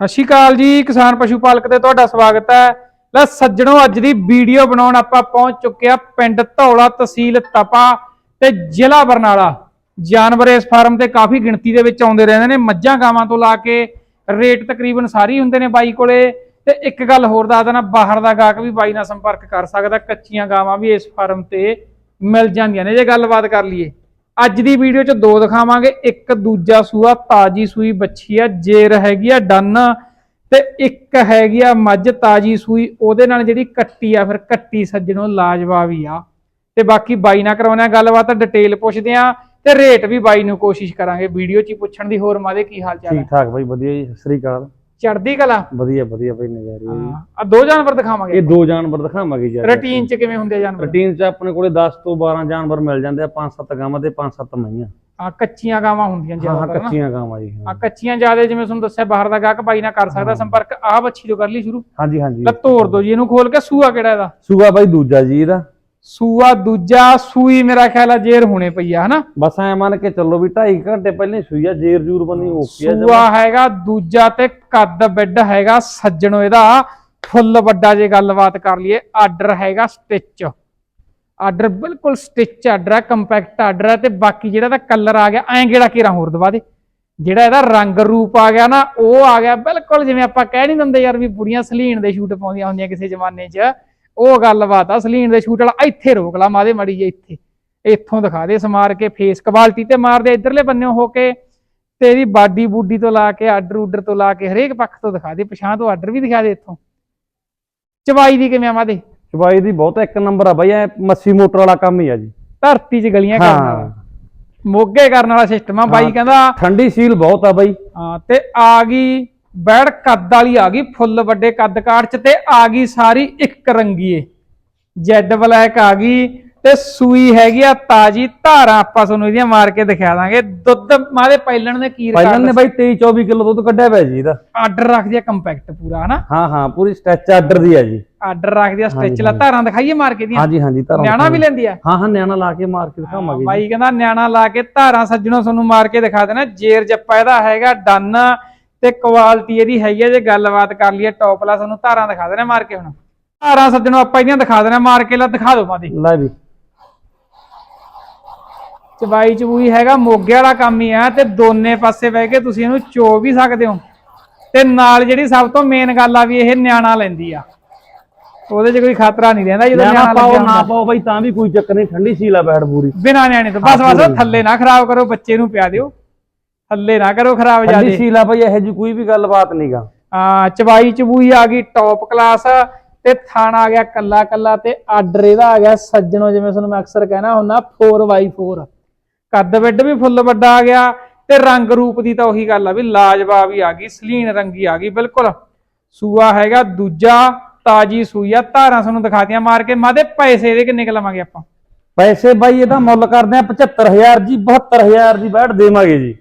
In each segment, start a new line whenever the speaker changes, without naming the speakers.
ਸਤਿ ਸ਼੍ਰੀ ਅਕਾਲ ਜੀ, ਕਿਸਾਨ ਪਸ਼ੂ ਪਾਲਕ ਤੇ ਤੁਹਾਡਾ ਸਵਾਗਤ ਹੈ। ਲੈ ਸੱਜਣੋ, ਅੱਜ ਦੀ ਵੀਡੀਓ ਬਣਾਉਣ ਆਪਾਂ ਪਹੁੰਚ ਚੁੱਕੇ ਆ ਪਿੰਡ ਧੌਲਾ ਤਹਿਸੀਲ ਤਪਾ ਤੇ ਜ਼ਿਲ੍ਹਾ ਬਰਨਾਲਾ। ਜਾਨਵਰ ਇਸ ਫਾਰਮ ਤੇ ਕਾਫੀ ਗਿਣਤੀ ਦੇ ਵਿੱਚ ਆਉਂਦੇ ਰਹਿੰਦੇ ਨੇ, ਮੱਝਾਂ ਗਾਵਾਂ ਤੋਂ ਲਾ ਕੇ ਰੇਟ ਤਕਰੀਬਨ ਸਾਰੀ ਹੁੰਦੇ ਨੇ ਬਾਈ ਕੋਲੇ। ਤੇ ਇੱਕ ਗੱਲ ਹੋਰ ਦੱਸ ਦੇਣਾ, ਬਾਹਰ ਦਾ ਗਾਹਕ ਵੀ ਬਾਈ ਨਾਲ ਸੰਪਰਕ ਕਰ ਸਕਦਾ, ਕੱਚੀਆਂ ਗਾਵਾਂ ਵੀ ਇਸ ਫਾਰਮ ਤੇ ਮਿਲ ਜਾਂਦੀਆਂ ਨੇ। ਜੇ ਗੱਲਬਾਤ ਕਰ ਲਈਏ ਅੱਜ ਦੀ ਵੀਡੀਓ 'ਚ ਦੋ ਦਿਖਾਵਾਂਗੇ। ਇੱਕ ਦੂਜਾ ਸੂਆ, ਤਾਜੀ ਸੂਈ ਬੱਚੀ ਆ, ਜੇਰ ਹੈਗੀ ਆ, ਡਨ। ਤੇ ਇੱਕ ਹੈਗੀ ਆ ਮੱਝ, ਤਾਜੀ ਸੂਈ, ਉਹਦੇ ਨਾਲ ਜਿਹੜੀ ਕੱਟੀ ਆ, ਫਿਰ ਕੱਟੀ ਸੱਜਣੋਂ ਲਾਜਵਾਬ ਹੀ ਆ। ਤੇ ਬਾਕੀ ਬਾਈ ਨਾਲ ਕਰਾਉਣਾ ਗੱਲਬਾਤ, ਡਿਟੇਲ ਪੁੱਛਦੇ ਆ, ਤੇ ਰੇਟ ਵੀ ਬਾਈ ਨੂੰ ਕੋਸ਼ਿਸ਼ ਕਰਾਂਗੇ। ਵੀਡੀਓ 'ਚ ਹੀ ਪੁੱਛਣ ਦੀ ਹੋਰ ਮਾਦੇ, ਕੀ ਹਾਲ ਚਾਲ
ਠੀਕ ਠਾਕ ਬਾਈ, ਵਧੀਆ ਜੀ, ਸਤਿ ਸ੍ਰੀ ਅਕਾਲ।
ਚੜਦੀ ਕਲਾ?
ਵਧੀਆ ਵਧੀਆ ਬਾਈ ਨਜ਼ਾਰੇ ਆ
ਆ ਦੋ ਜਾਨਵਰ ਦਿਖਾਵਾਂਗੇ
ਇਹ ਦੋ ਜਾਨਵਰ ਦਿਖਾਵਾਂਗੇ ਜੀ
ਰੂਟੀਨ 'ਚ ਕਿਵੇਂ ਹੁੰਦੇ ਆ ਜਾਨਵਰ?
ਰੂਟੀਨ ਚ ਆਪਣੇ ਕੋਲੇ 10 ਤੋਂ 12 ਜਾਨਵਰ ਮਿਲ ਜਾਂਦੇ ਆ 5-7 ਗਾਵਾਂ ਤੇ 5-7 ਮਈਆਂ।
ਆ ਕੱਚੀਆਂ ਗਾਵਾਂ ਹੁੰਦੀਆਂ
ਹਾਂ
ਜ਼ਿਆਦਾਤਰ ਨਾ।
ਕੱਚੀਆਂ ਗਾਵਾਂ ਜੀ
ਆ ਕੱਚੀਆਂ ਜ਼ਿਆਦਾ ਜਿਵੇਂ ਤੁਹਾਨੂੰ ਦੱਸਿਆ ਬਾਹਰ ਦਾ ਗਾਹਕ ਬਾਈ ਨਾਲ ਕਰ ਸਕਦਾ ਸੰਪਰਕ ਆ ਬੱਚੀ ਤੋਂ ਕਰ ਲਈ ਸ਼ੁਰੂ।
ਹਾਂਜੀ ਹਾਂਜੀ।
ਲੈ ਤੋੜ ਦੋ ਜੀ ਇਹਨੂੰ ਖੋਲ ਕੇ ਸੂਆ ਕਿਹੜਾ ਇਹਦਾ?
ਸੂਆ ਬਾਈ ਦੂਜਾ ਜੀ ਇਹਦਾ।
ਸੂਆ ਦੂਜਾ ਸੂਈ ਮੇਰਾ ਖਿਆਲ ਆ ਜੇਰ ਹੋਣੇ ਪਈ ਆ ਹਨਾ?
ਬਸ ਐ ਮੰਨ ਕੇ ਚੱਲੋ ਵੀ 2.5 ਘੰਟੇ ਪਹਿਲੇ ਸੂਈ ਆ ਜੇਰ ਜੂਰ ਬੰਨੀ ਓਕੇ ਆ।
ਸੂਆ ਹੈਗਾ ਦੂਜਾ ਤੇ ਕੱਦ ਬਿੱਡ ਹੈਗਾ ਸੱਜਣੋ ਇਹਦਾ। ਫੁੱਲ ਵੱਡਾ ਜੇ ਗੱਲਬਾਤ ਕਰ ਲਈਏ ਆਰਡਰ ਹੈਗਾ ਸਟਿਚ। ਆਰਡਰ ਬਿਲਕੁਲ ਸਟਿਚ ਆਰਡਰ ਹੈ ਕੰਪੈਕਟ ਆਰਡਰ ਹੈ ਤੇ ਬਾਕੀ ਜਿਹੜਾ ਦਾ ਕਲਰ ਆ ਗਿਆ ਐਂ ਕਿਹੜਾ ਕਿਰਾ ਹੋਰ ਦਵਾ ਦੇ। ਜਿਹੜਾ ਇਹਦਾ ਰੰਗ ਰੂਪ ਆ ਗਿਆ ਨਾ ਉਹ ਆ ਗਿਆ ਬਿਲਕੁਲ ਜਿਵੇਂ ਆਪਾਂ ਕਹਿ ਨਹੀਂ ਦਿੰਦੇ ਯਾਰ ਵੀ ਬੁੜੀਆਂ ਸਲੀਨ ਦੇ ਸ਼ੂਟ ਪਾਉਂਦੀਆਂ ਹੁੰਦੀਆਂ ਕਿਸੇ ਜ਼ਮਾਨੇ 'ਚ। ਉਹ ਗੱਲਬਾਤ ਆ ਸਲੀਨ ਦੇ ਸ਼ੂਟ ਵਾਲਾ ਇੱਥੇ ਰੋਕ ਲਾ ਮਾਦੇ ਮੜੀ ਜੇ ਇੱਥੇ। ਇੱਥੋਂ ਦਿਖਾ ਦੇ ਸਮਾਰ ਕੇ ਫੇਸ ਕੁਆਲਿਟੀ ਤੇ ਮਾਰ ਦੇ ਇਧਰਲੇ ਬੰਨਿਓ ਹੋ ਕੇ। ਤੇ ਇਹਦੀ ਬਾਡੀ ਬੂਡੀ ਤੋਂ ਲਾ ਕੇ ਆਰਡਰ ਉਡਰ ਤੋਂ ਲਾ ਕੇ ਹਰੇਕ ਪੱਖ ਤੋਂ ਦਿਖਾ ਦੇ ਪਛਾਂ ਤੋਂ ਆਰਡਰ ਵੀ ਦਿਖਾ ਦੇ ਇੱਥੋਂ। ਚਵਾਈ ਦੀ ਕਿਵੇਂ ਆ ਮਾਦੇ
ਚਵਾਈ ਦੀ ਬਹੁਤ ਇੱਕ ਨੰਬਰ ਆ ਬਾਈ ਐ ਮੱਸੀ ਮੋਟਰ ਵਾਲਾ ਕੰਮ ਹੀ ਆ ਜੀ।
ਧਰਤੀ 'ਚ ਗਲੀਆਂ ਕਰਨ ਵਾਲਾ। ਮੋਗੇ ਕਰਨ ਵਾਲਾ ਸਿਸਟਮ ਆ ਬਾਈ। ਕਹਿੰਦਾ
ਠੰਡੀ ਸੀਲ ਬਹੁਤ ਆ ਬਾਈ।
ਹਾਂ ਤੇ ਆ ਗਈ ਬੈੜ ਕੱਦ ਵਾਲੀ ਆ ਗਈ ਫੁੱਲ ਵੱਡੇ ਕੱਦ ਕਾਠ ਚ ਤੇ ਆ ਗਈ ਸਾਰੀ ਇੱਕ ਰੰਗੀਏ। ਜੈਡ ਬਲੈਕ ਆ ਗਈ ਤੇ ਸੂਈ ਹੈਗੀ ਆ ਤਾਜੀ ਧਾਰਾਂ ਆਪਾਂ ਤੁਹਾਨੂੰ ਇਹਦੀਆਂ ਮਾਰ ਕੇ ਦਿਖਾ ਦਾਂਗੇ। ਦੁੱਧ ਮਾਦੇ ਪੈਲਣ ਦੇ ਕੀ
ਪਹਿਲਾਂ ਨੇ
ਰਿਕਾਰਡ
ਬਾਈ 23 24 ਕਿਲੋ ਦੁੱਧ ਕੱਢਿਆ ਪਿਆ ਜੀ ਇਹਦਾ।
ਆਰਡਰ ਰੱਖਦੀ ਆ ਕੰਪੈਕਟ ਪੂਰਾ ਹਨਾ?
ਹਾਂ ਹਾਂ ਪੂਰੀ ਸਟੈਚ ਆਰਡਰ ਦੀ ਆ ਜੀ।
ਆਰਡਰ ਰੱਖਦੀ ਆ
ਹਾਂਜੀ,
ਲਾ ਧਾਰਾਂ ਦਿਖਾਈਏ ਮਾਰ ਕੇ ਦੀਆਂ
ਹਾਂਜੀ ਹਾਂਜੀ ਧਰਮ
ਨਿਆਣਾ ਵੀ ਲੈਂਦੀ ਆ?
ਹਾਂ ਹਾਂ ਨਿਆਣਾ ਲਾ ਕੇ ਮਾਰ ਕੇ ਦਿਖਾਵਾਂਗੇ।
ਬਾਈ ਕਹਿੰਦਾ ਨਿਆਣਾ ਲਾ ਕੇ ਧਾਰਾਂ ਸੱਜਣੋਂ ਤੁਹਾਨੂੰ ਮਾਰ ਕੇ ਦਿਖਾ ਦੇਣਾ। ਜੇਰ ਜੱਪਾ ਇਹਦਾ ਹੈਗਾ ਡਨ ਤੇ ਕੁਆਲਿਟੀ ਇਹਦੀ ਹੈਗੀ ਆ ਜੇ ਗੱਲਬਾਤ ਕਰ ਲਈਏ ਟੌਪ ਲਾ ਤੁਹਾਨੂੰ ਧਾਰਾਂ ਦਿਖਾ ਦੇਣਾ ਮਾਰ ਕੇ ਹੁਣ। ਧਾਰਾਂ ਸੱਜਣੋਂ ਆਪਾਂ ਇਹਦੀਆਂ ਦਿਖਾ ਦੇਣਾ ਮਾਰ ਕੇ ਲਾ ਦਿਖਾ ਦਿਓ ਮਾਦੀ
ਲੈ ਵੀ।
ਚਬਾਈ ਚਬੂਈ ਹੈਗਾ ਮੋਗੇ ਵਾਲਾ ਕੰਮ ਹੀ ਆ ਤੇ ਦੋਨੇ ਪਾਸੇ ਬਹਿ ਕੇ ਤੁਸੀਂ ਇਹਨੂੰ ਚੋ ਵੀ ਸਕਦੇ ਹੋ। ਤੇ ਨਾਲ ਜਿਹੜੀ ਸਭ ਤੋਂ ਮੇਨ ਗੱਲ ਆ ਵੀ ਇਹ ਨਿਆਣਾ ਲੈਂਦੀ ਆ। ਉਹਦੇ 'ਚ ਕੋਈ ਖਤਰਾ ਨਹੀਂ ਰਹਿੰਦਾ ਜਦੋਂ
ਨਿਆਣਾ
ਨਿਆਣਾ
ਪਾਓ ਨਾ ਪਾਓ ਬਾਈ ਤਾਂ ਵੀ ਕੋਈ ਚੱਕਰ ਨਹੀਂ ਠੰਡੀ ਸੀਲਾ ਬੈਠ ਪੂਰੀ।
ਬਿਨਾ ਨਿਆਣੇ ਤੋਂ। ਬਸ ਬਸ ਥੱਲੇ ਨਾ ਖਰਾਬ ਕਰੋ ਬੱਚੇ ਨੂੰ ਪਿਆ ਦਿਓ। ਥੱਲੇ ਨਾ ਕਰੋ ਖਰਾਬ ਜਿਆਦੇ।
ਸੀਲਾ ਬਾਈ ਇਹੋ ਜੀ ਕੋਈ ਵੀ ਗੱਲਬਾਤ ਨਹੀਂਗਾ
ਆ ਚਬਾਈ ਚਬੂਈ ਆ ਗਈ ਟੌਪ ਕਲਾਸ ਤੇ ਥਾਣ ਆ ਗਿਆ ਕੱਲਾ ਕੱਲਾ ਤੇ ਆਰਡਰ ਇਹਦਾ ਆ ਗਿਆ ਸੱਜਣੋ ਜਿਵੇਂ ਤੁਹਾਨੂੰ ਮੈਂ ਅਕਸਰ ਕਹਿਣਾ ਹੁੰਦਾ 4x4 ਕੱਦ ਬੈੱਡ ਵੀ ਫੁੱਲ ਵੱਡਾ ਆ ਗਿਆ ਤੇ ਰੰਗ ਰੂਪ ਦੀ ਤਾਂ ਉਹੀ ਗੱਲ ਆ ਵੀ ਲਾਜਵਾਬ ਹੀ ਆ ਗਈ ਸਲੀਨ ਰੰਗੀ ਆ ਗਈ ਬਿਲਕੁਲ। ਸੂਆ ਹੈਗਾ ਦੂਜਾ ਤਾਜੀ ਸੂਈ ਆ ਧਾਰਾਂ ਤੁਹਾਨੂੰ ਦਿਖਾਤੀਆਂ ਮਾਰ ਕੇ ਮਾਦੇ ਪੈਸੇ ਇਹਦੇ ਕਿੰਨੇ ਕੁ ਲਵਾਂਗੇ ਆਪਾਂ?
ਪੈਸੇ ਬਾਈ ਇਹਦਾ ਮੁੱਲ ਕਰਦੇ ਆ 75000 ਜੀ 72000 ਦੀ ਬੈਠ ਦੇਵਾਂਗੇ ਜੀ।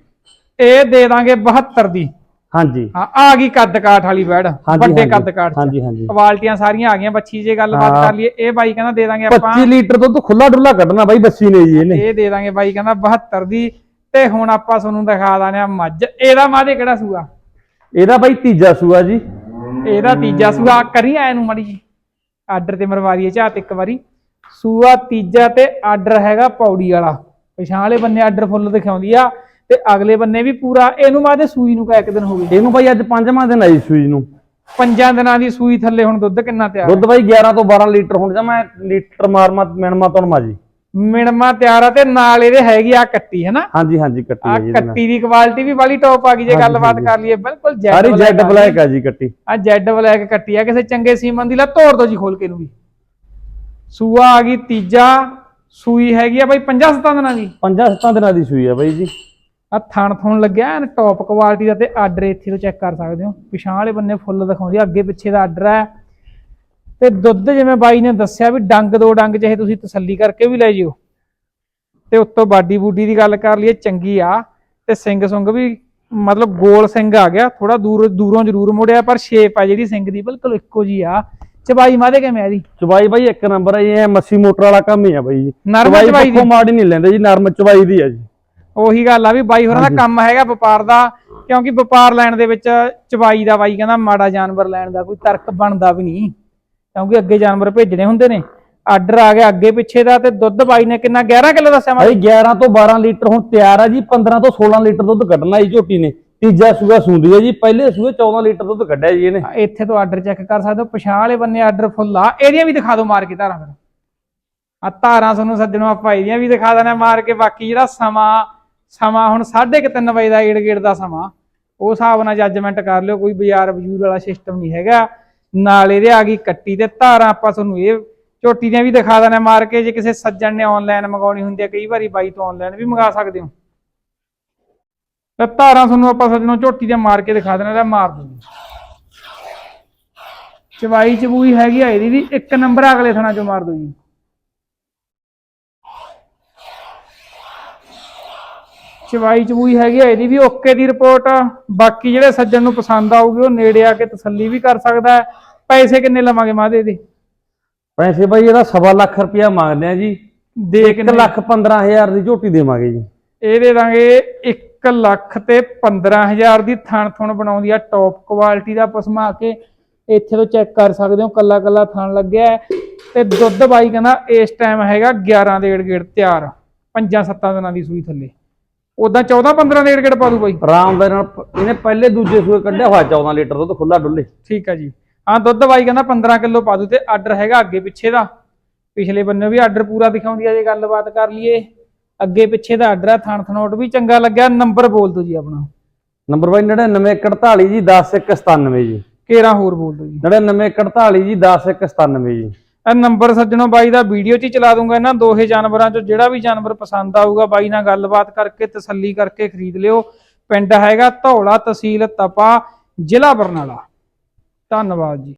ਇਹ ਦੇ ਦਾਂਗੇ 72 ਦੀ।
ਹਾਂਜੀ।
ਹਾਂ ਆ ਗਈ ਕੱਦ ਕਾਠ ਵਾਲੀ ਬੈੜ ਵੱਡੇ। ਕੱਦ ਕਾਠ
ਹਾਂਜੀ ਹਾਂਜੀ।
ਕੁਆਲਟੀਆਂ ਸਾਰੀਆਂ ਆ ਗਈਆਂ ਬੱਚੀ ਜੇ ਗੱਲਬਾਤ। ਕਰ ਲਈਏ ਇਹ ਬਾਈ ਕਹਿੰਦਾ ਦੇ ਦਾਂਗੇ ਆਪਾਂ
25 ਲੀਟਰ ਦੁੱਧ ਖੁੱਲਾ ਡੁੱਲਾ ਕੱਢਣਾ ਬਾਈ ਬੱਸੀ ਨੇ ਜੀ ਇਹਨੇ।
ਇਹ ਦੇ ਦਾਂਗੇ ਬਾਈ ਕਹਿੰਦਾ 72 ਦੀ ਤੇ ਹੁਣ ਆਪਾਂ ਤੁਹਾਨੂੰ ਦਿਖਾ ਦਾਂਗੇ ਆ ਮੱਝ। ਇਹਦਾ ਮਾਦੇ ਕਿਹੜਾ ਸੂਆ?
ਇਹਦਾ ਬਾਈ ਤੀਜਾ ਸੂਆ ਜੀ।
ਇਹਦਾ ਤੀਜਾ ਸੂਆ ਕਰੀ ਆਏ ਨੂੰ ਮੜੀ ਜੀ। ਆਰਡਰ ਤੇ ਮਰਵਾਰੀਏ ਝਾਤ ਇੱਕ ਵਾਰੀ। ਸੂਆ ਤੀਜਾ ਤੇ ਆਰਡਰ ਹੈਗਾ ਪੌੜੀ ਵਾਲਾ। ਪਿਛਾਂ ਵਾਲੇ ਬੰਨੇ ਆਰਡਰ ਫੁੱਲ ਦਿਖਾਉਂਦੀ ਆ। ਤੇ ਅਗਲੇ ਬੰਨੇ ਵੀ ਪੂਰਾ ਇਹਨੂੰ ਮਾਦੇ ਸੂਈ ਨੂੰ ਕਾ ਇੱਕ ਦਿਨ ਹੋ ਗਏ
ਇਹਨੂੰ ਬਾਈ ਅੱਜ ਪੰਜਵਾਂ ਦਿਨ ਆਈ ਸੂਈ ਨੂੰ।
ਪੰਜਾਂ ਦਿਨਾਂ ਦੀ ਸੂਈ ਥੱਲੇ ਹੁਣ ਦੁੱਧ ਕਿੰਨਾ ਤਿਆਰ
ਦੁੱਧ ਬਾਈ 11 ਤੋਂ 12 ਲੀਟਰ ਹੁਣ ਜਾਂ ਮੈਂ ਲੀਟਰ ਮਾਰਮਾ ਮਿਣਮਾ ਤੁਣਮਾ ਜੀ।
ਮਿਣਮਾ ਤਿਆਰ ਆ ਤੇ ਨਾਲ ਇਹਦੇ ਹੈਗੀ ਆ ਕੱਟੀ ਹੈ ਨਾ?
ਹਾਂਜੀ ਹਾਂਜੀ ਕੱਟੀ
ਆ
ਹੈ ਜੀ।
ਕੱਟੀ ਦੀ ਕੁਆਲਿਟੀ ਵੀ ਬੜੀ ਟੌਪ ਆ ਗਈ ਜੇ ਗੱਲਬਾਤ ਕਰ ਲਈਏ ਬਿਲਕੁਲ ਜੈਡ
ਸਾਰੀ ਜੈਡ ਬਲੈਕ ਆ ਜੀ। ਕੱਟੀ।
ਆ ਜੈਡ ਬਲੈਕ ਕੱਟੀ ਆ ਕਿਸੇ ਚੰਗੇ ਸੀਮਨ ਦੀ ਲਾ ਤੋੜ ਦੋ ਜੀ ਖੋਲ ਕੇ ਨੂੰ ਵੀ। ਸੂਆ ਆ ਗਈ ਤੀਜਾ ਸੂਈ ਹੈਗੀ ਆ ਬਾਈ 50 ਸਤਾਂ ਦਿਨਾਂ ਦੀ।
ਪੰਜਾਂ ਸੱਤਾਂ ਦਿਨਾਂ ਦੀ ਸੂਈ ਆ ਬਾਈ ਜੀ।
ਆ ਥਣ ਥਣ ਲੱਗਿਆ ਐਨ ਟੌਪ ਕੁਆਲਿਟੀ ਦਾ ਤੇ ਆਰਡਰ ਇੱਥੇ ਤੋਂ ਚੈੱਕ ਕਰ ਸਕਦੇ ਹੋ। ਪਿਛਾਂ ਵਾਲੇ ਬੰਨੇ ਫੁੱਲ ਦਿਖਾਉਂਦੀ ਆ ਅੱਗੇ ਪਿੱਛੇ ਦਾ ਆਰਡਰ ਹੈ। ਤੇ ਦੁੱਧ ਜਿਵੇਂ ਬਾਈ ਨੇ ਦੱਸਿਆ ਵੀ ਡੰਗ ਦੋ ਡੰਗ ਚਾਹੇ ਤੁਸੀਂ ਤਸੱਲੀ ਕਰਕੇ ਵੀ ਲੈ ਜਿਓ। ਤੇ ਉੱਤੋਂ ਬਾਡੀ ਬੂਡੀ ਦੀ ਗੱਲ ਕਰ ਲਈਏ ਚੰਗੀ ਆ। ਤੇ ਸਿੰਘ ਸੁੰਗ ਵੀ ਮਤਲਬ ਗੋਲ ਸਿੰਘ ਆ ਗਿਆ ਥੋੜਾ ਦੂਰ ਦੂਰੋਂ ਜ਼ਰੂਰ ਮੁੜਿਆ ਪਰ ਸ਼ੇਪ ਆ ਜਿਹੜੀ ਸਿੰਘ ਦੀ ਬਿਲਕੁਲ ਇੱਕੋ ਜੀ ਆ। ਚਬਾਈ ਮਾਦੇ ਕਿਵੇਂ ਆ ਦੀ
ਚਵਾਈ ਬਾਈ ਇੱਕ ਨੰਬਰ ਜੀ ਇਹ ਮੱਸੀ ਮੋਟਰ ਵਾਲਾ ਕੰਮ ਹੀ ਆ ਬਾਈ ਜੀ।
ਨਰਮ ਚਬਾਈ
ਪੱਖੋਂ ਮਾੜੀ ਨਹੀਂ ਲੈਂਦੇ ਜੀ ਨਰਮ ਚਵਾਈ ਦੀ ਆ ਜੀ।
ਉਹੀ ਗੱਲ ਆ ਵੀ ਬਾਈ ਹੋਰਾਂ ਦਾ ਕੰਮ ਹੈਗਾ ਵਪਾਰ ਦਾ ਕਿਉਂਕਿ ਵਪਾਰ ਲੈਣ ਦੇ ਵਿੱਚ ਚਵਾਈ ਦਾ ਬਾਈ ਕਹਿੰਦਾ ਮਾੜਾ ਜਾਨਵਰ ਲੈਣ ਦਾ ਕੋਈ ਤਰਕ ਬਣਦਾ ਵੀ ਨਹੀਂ। ਕਿਉਂਕਿ ਅੱਗੇ ਜਾਨਵਰ ਭੇਜਣੇ ਹੁੰਦੇ ਨੇ। ਆਰਡਰ ਆ ਗਿਆ ਅੱਗੇ ਪਿੱਛੇ ਦਾ ਤੇ ਦੁੱਧ ਬਾਈ ਨੇ ਕਿੰਨਾ 11 ਕਿਲੋ ਦੱਸਿਆ ਮੈਂ?
ਭਾਈ 11 ਤੋਂ 12 ਲੀਟਰ ਹੁਣ ਤਿਆਰ ਆ ਜੀ 15 ਤੋਂ 16 ਲੀਟਰ ਦੁੱਧ ਕੱਢਣਾ ਜੀ ਝੋਟੀ ਨੇ। ਤੀਜਾ ਸੂਆ ਸੁੰਦੀ ਹੈ ਜੀ ਪਹਿਲੇ ਸੂਏ 14 ਲੀਟਰ ਦੁੱਧ ਕੱਢਿਆ ਜੀ ਇਹਨੇ।
ਇੱਥੇ ਤੋਂ ਆਰਡਰ ਚੈੱਕ ਕਰ ਸਕਦੇ ਹੋ ਪਛਾਣ ਵਾਲੇ ਬੰਨੇ ਆਰਡਰ ਫੁੱਲ ਆ। ਇਹਦੀਆਂ ਵੀ ਦਿਖਾ ਦਿਓ ਮਾਰ ਕੇ ਧਾਰਾਂ ਫਿਰ। ਆ ਧਾਰਾਂ ਤੁਹਾਨੂੰ ਸੱਜਣੋ ਆਪਾਂ ਇਹਦੀਆਂ ਵੀ ਦਿਖਾ ਦੇਣਾ ਮਾਰ ਕੇ ਬਾਕੀ ਜਿਹੜਾ ਸਮਾਂ ਸਮਾਂ ਹੁਣ 3:30 ਵਜੇ ਦਾ ਏੜ ਗੇੜ ਦਾ ਸਮਾਂ। ਉਹ ਹਿਸਾਬ ਨਾਲ ਜੱਜਮੈਂਟ ਕਰ ਲਿਓ, ਕੋਈ ਬਾਜ਼ਾਰ ਬਜੂਰ ਵਾਲਾ ਸਿਸਟਮ ਨਹੀਂ ਹੈਗਾ। ਨਾਲ ਇਹਦੇ ਆ ਗਈ ਕੱਟੀ ਤੇ ਧਾਰਾਂ, ਆਪਾਂ ਤੁਹਾਨੂੰ ਇਹ ਝੋਟੀ ਦੀਆਂ ਵੀ ਦਿਖਾ ਦੇਣਾ ਮਾਰ ਕੇ ਜੇ ਕਿਸੇ ਸੱਜਣ ਨੇ ਆਨਲਾਈਨ ਮੰਗਾਉਣੀ ਹੁੰਦੀ ਹੈ, ਕਈ ਵਾਰੀ ਬਾਈ ਤੋਂ ਆਨਲਾਈਨ ਵੀ ਮੰਗਾ ਸਕਦੇ ਹੋ। ਤਾਂ ਧਾਰਾਂ ਤੁਹਾਨੂੰ ਆਪਾਂ ਸੱਜਣੋ ਝੋਟੀ ਦੀਆਂ ਮਾਰ ਕੇ ਦਿਖਾ ਦੇਣਾ ਇਹਦਾ ਮਾਰ ਦੂੰਗੀ ਚਵਾਈ ਚਬੂਈ ਹੈਗੀ ਆ ਇਹਦੀ ਵੀ, ਇੱਕ ਨੰਬਰ ਅਗਲੇ ਥਣਾ ਚੋਂ ਮਾਰ ਦੋ ਜੀ। ਚਵਾਈ ਚਬੂਈ ਹੈਗੀ ਆ ਇਹਦੀ ਵੀ ਓਕੇ ਦੀ ਰਿਪੋਰਟ ਬਾਕੀ ਜਿਹੜੇ ਸੱਜਣ ਨੂੰ ਪਸੰਦ ਆਊਗੀ ਉਹ ਨੇੜੇ ਆ ਕੇ ਤਸੱਲੀ ਵੀ ਕਰ ਸਕਦਾ ਹੈ। ਪੈਸੇ ਕਿੰਨੇ ਲਵਾਂਗੇ ਮਾਦੇ ਦੇ?
ਪੈਸੇ ਭਾਈ ਇਹਦਾ ਸਵਾ ਲੱਖ ਰੁਪਇਆ ਮੰਗਦੇ ਆ ਜੀ।
ਦੇ
1 ਲੱਖ 15000 ਦੀ ਝੋਟੀ ਦੇਵਾਂਗੇ ਜੀ।
ਇਹ ਦੇ ਦਾਂਗੇ 1 ਲੱਖ ਤੇ 15000 ਦੀ ਥਣ ਥੁਣ ਬਣਾਉਂਦੀ ਆ ਟੌਪ ਕੁਆਲਿਟੀ ਦਾ ਪਸਮਾ ਕੇ। ਇੱਥੇ ਤੋਂ ਚੈੱਕ ਕਰ ਸਕਦੇ ਹੋ ਕੱਲਾ ਕੱਲਾ ਥਣ ਲੱਗਿਆ ਹੈ। ਤੇ ਦੁੱਧ ਬਾਈ ਕਹਿੰਦਾ ਇਸ ਟਾਈਮ ਹੈਗਾ 11 ਦੇ ਗੇੜ ਤਿਆਰ। ਪੰਜਾਂ ਸੱਤਾਂ ਦਿਨਾਂ ਦੀ ਸੂਈ ਥੱਲੇ। ਉਦਾਂ 14 15 ਦੇ ਗੇੜ ਪਾ ਦੂ ਬਾਈ।
ਆਰਾਮ ਦੇ ਨਾਲ ਇਹਨੇ ਪਹਿਲੇ ਦੂਜੇ ਸੂਏ ਕੱਢਿਆ ਹੋਇਆ 14 ਲੀਟਰ ਦੁੱਧ ਖੁੱਲਾ ਡੁੱਲੇ
ਠੀਕ ਆ ਜੀ। ਹਾਂ ਦੁੱਧ ਬਾਈ ਕਹਿੰਦਾ 15 ਕਿਲੋ ਪਾ ਦੂ ਤੇ ਆਰਡਰ ਹੈਗਾ ਅੱਗੇ ਪਿੱਛੇ ਦਾ। ਪਿਛਲੇ ਬੰਨੇ ਵੀ ਆਰਡਰ ਪੂਰਾ ਦਿਖਾਉਂਦੀ ਆ ਜੇ ਗੱਲਬਾਤ ਕਰ ਲਈਏ। ਅੱਗੇ ਪਿੱਛੇ ਦਾ ਆਰਡਰ ਆ ਥਣ ਥਣੋਟ ਵੀ ਚੰਗਾ ਲੱਗਿਆ। ਨੰਬਰ ਬੋਲ ਦਿਓ ਜੀ ਆਪਣਾ।
ਨੰਬਰ ਬਾਈ 9948 ਜੀ 10197 ਜੀ।
ਕੇਰਾ ਹੋਰ ਬੋਲ ਦਿਓ ਜੀ।
9948 ਜੀ 10197 ਜੀ।
ਇਹ ਨੰਬਰ ਸੱਜਣੋ ਬਾਈ ਦਾ ਵੀਡੀਓ 'ਚ ਹੀ ਚਲਾ ਦੂੰਗਾ ਇਹਨਾਂ ਦੋਹੇ ਜਾਨਵਰਾਂ 'ਚੋਂ, ਜਿਹੜਾ ਵੀ ਜਾਨਵਰ ਪਸੰਦ ਆਊਗਾ ਬਾਈ ਨਾਲ ਗੱਲਬਾਤ ਕਰਕੇ ਤਸੱਲੀ ਕਰਕੇ ਖਰੀਦ ਲਿਓ। ਪਿੰਡ ਹੈਗਾ ਧੌਲਾ ਤਹਿਸੀਲ ਤਪਾ, ਜ਼ਿਲ੍ਹਾ ਬਰਨਾਲਾ। ਧੰਨਵਾਦ ਜੀ।